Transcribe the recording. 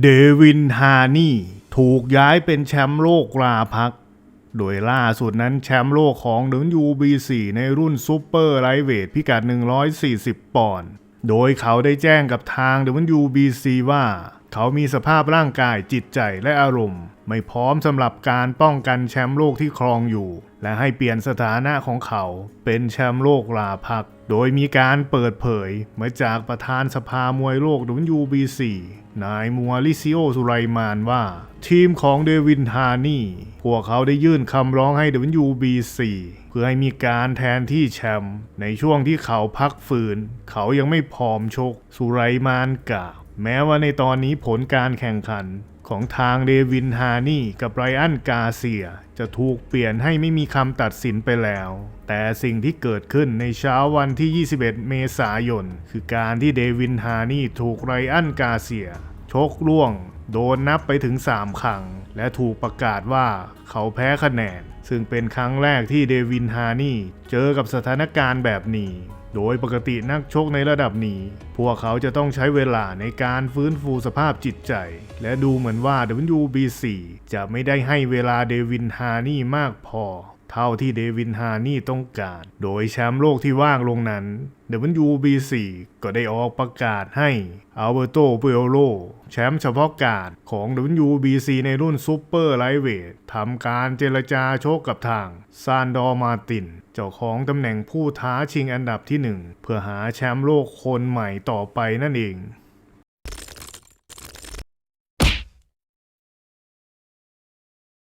เดวินฮานี่ถูกย้ายเป็นแชมป์โลกลาพัก โดยล่าสุดนั้นแชมป์โลกของ WBC ในรุ่นซูเปอร์ไลเวทพิกัด 140 ปอนด์ โดยเขาได้แจ้งกับทาง WBC ว่า เขามีสภาพร่างกายจิตใจและอารมณ์ ไม่พร้อมสำหรับการป้องกันแชมป์โลกที่ครองอยู่ และให้เปลี่ยนสถานะของเขาเป็นแชมป์โลกลาพัก โดยมีการเปิดเผยมาจากประธานสภามวยโลก WBC นายมัวลิซิโอสุไรมานว่า ทีมของเดวินฮานี่ พวกเขาได้ยื่นคำร้องให้ WBC เพื่อให้มีการแทนที่แชมป์ในช่วงที่เขาพักฝืน เขายังไม่พร้อมชก สุไรมานกล่าวแม้ว่าในตอนนี้ผลการแข่งขัน ของทางเดวินฮานี่กับไรอันกาเซีย จะถูกเปลี่ยนให้ไม่มีคำตัดสินไปแล้ว แต่สิ่งที่เกิดขึ้นในเช้าวันที่ 21 เมษายน คือการที่เดวินฮานี่ถูกไรอันกาเซีย ชกล่วง โดนนับไปถึง 3 ครั้ง และถูกประกาศว่าเขาแพ้คะแนน ซึ่งเป็นครั้งแรกที่เดวินฮานี่เจอกับสถานการณ์แบบนี้ โดยปกตินักชกในระดับนี้พวกเขาจะต้องใช้เวลาในการฟื้นฟูสภาพจิตใจ และดูเหมือนว่า WBC จะไม่ได้ให้เวลาเดวินฮานี่มากพอ เท่าที่เดวินฮานี่ต้องการ โดยแชมป์โลกที่ว่างลงนั้น WBC ก็ได้ออกประกาศให้อัลเบโตเปโโลแชมป์เฉพาะการของ WBC ในรุ่นซูเปอร์ไลท์เวททำการเจรจาโชคกับทางซานดอร์มาติน เจ้าของตำแหน่งผู้ท้าชิงอันดับที่หนึ่งเพื่อหาแชมป์โลกคนใหม่ต่อไปนั่นเอง